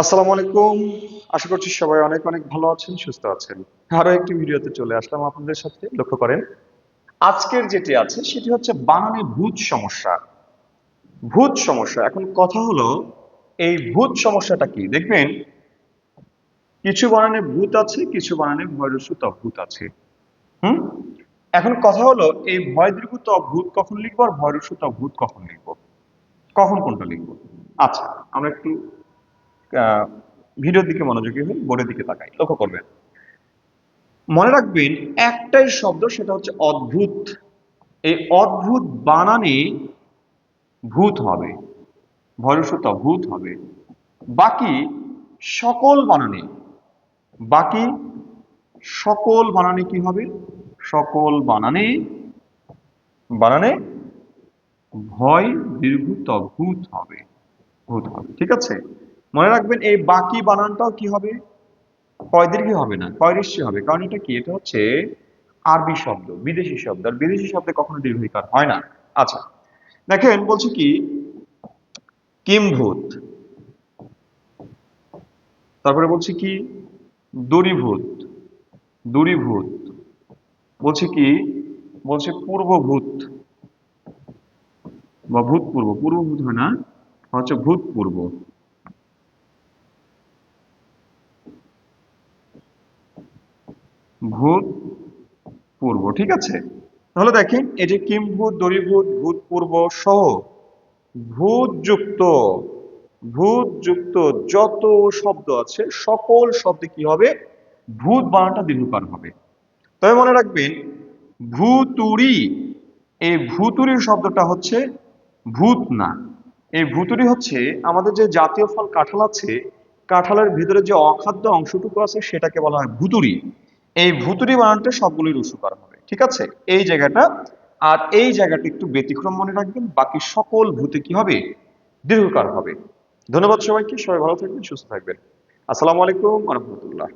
আসসালামু আলাইকুম। আশা করছি সবাই অনেক অনেক ভালো আছেন, সুস্থ আছেন। আরও একটি ভিডিওতে চলে আসলাম আপনাদের সাথে, লক্ষ্য করেন। আজকের যেটি আছে, সেটি হচ্ছে বানানে ভূত সমস্যা। ভূত সমস্যা। এখন কথা হলো, এই ভূত সমস্যাটা কি? দেখবেন, কিছু বানানে ভূত আছে, কিছু বানানে ভয়রসুত ভূত আছে। হুম? এখন কথা হলো, এই ভয় দীর্ঘত ভূত কখন লিখব আর ভয়রসুত ভূত কখন লিখব? কখন কোনটা লিখব? আচ্ছা আমরা একটু ভিডিওর দিকে মনোযোগী হই বোর্ডের দিকে তাকাই। লক্ষ্য করবেন। মনে রাখবেন, একটাই শব্দ, সেটা হচ্ছে অদ্ভুত। এই অদ্ভুত বানানে ভূত হবে। ভয়সূত ভূত হবে। বাকি সকল বানানে, বাকি সকল বানানে কি হবে? সকল বানানে বানানে ভয়, দীর্ঘত ভূত হবে। ভূত হবে। ঠিক আছে? মনে রাখবেন, এই বাকি বানানটাও কি হবে? কয় দীর্ঘ হবে না? কয় ঋষি হবে। কারণ এটা কি? এটা হচ্ছে আরবি শব্দ, বিদেশি শব্দ। আর বিদেশি শব্দে কখনো দীর্ঘিকার হয় না। আচ্ছা দেখেন, বলছি কি? কিমভূত তারপরে বলছি কি? দূরীভূত দূরীভূত বলছি কি? বলছে পূর্বভূত বা ভূতপূর্ব। পূর্বভূত হয় না, হচ্ছে ভূতপূর্ব। ভূত পূর্ব, ঠিক আছে? তাহলে দেখেন, এই যে কিমভূত দরিভূত ভূতপূর্ব সহ ভূতযুক্ত ভূতযুক্ত যত শব্দ আছে, সকল শব্দে কি হবে? ভূত বানানটা দীর্ঘকার হবে। তবে মনে রাখবেন ভূতুরি এই ভূতুরি শব্দটা হচ্ছে ভূত না। এই ভূতুরি হচ্ছে আমাদের যে জাতীয় ফল কাঁঠাল আছে, কাঁঠালের ভিতরে যে অখাদ্য অংশটুকু আছে, সেটাকে বলা হয় ভুতুরি এই ভুতুরি বানানটা সবগুলোই রুসুকার হবে, ঠিক আছে? এই জায়গাটা আর এই জায়গাটা একটু ব্যতিক্রম মনে রাখবেন, বাকি সকল ভূতে কি হবে? দীর্ঘকার হবে। ধন্যবাদ সবাইকে, সবাই ভালো থাকবেন, সুস্থ থাকবেন। আসসালামু আলাইকুম রহমতুল্লাহ।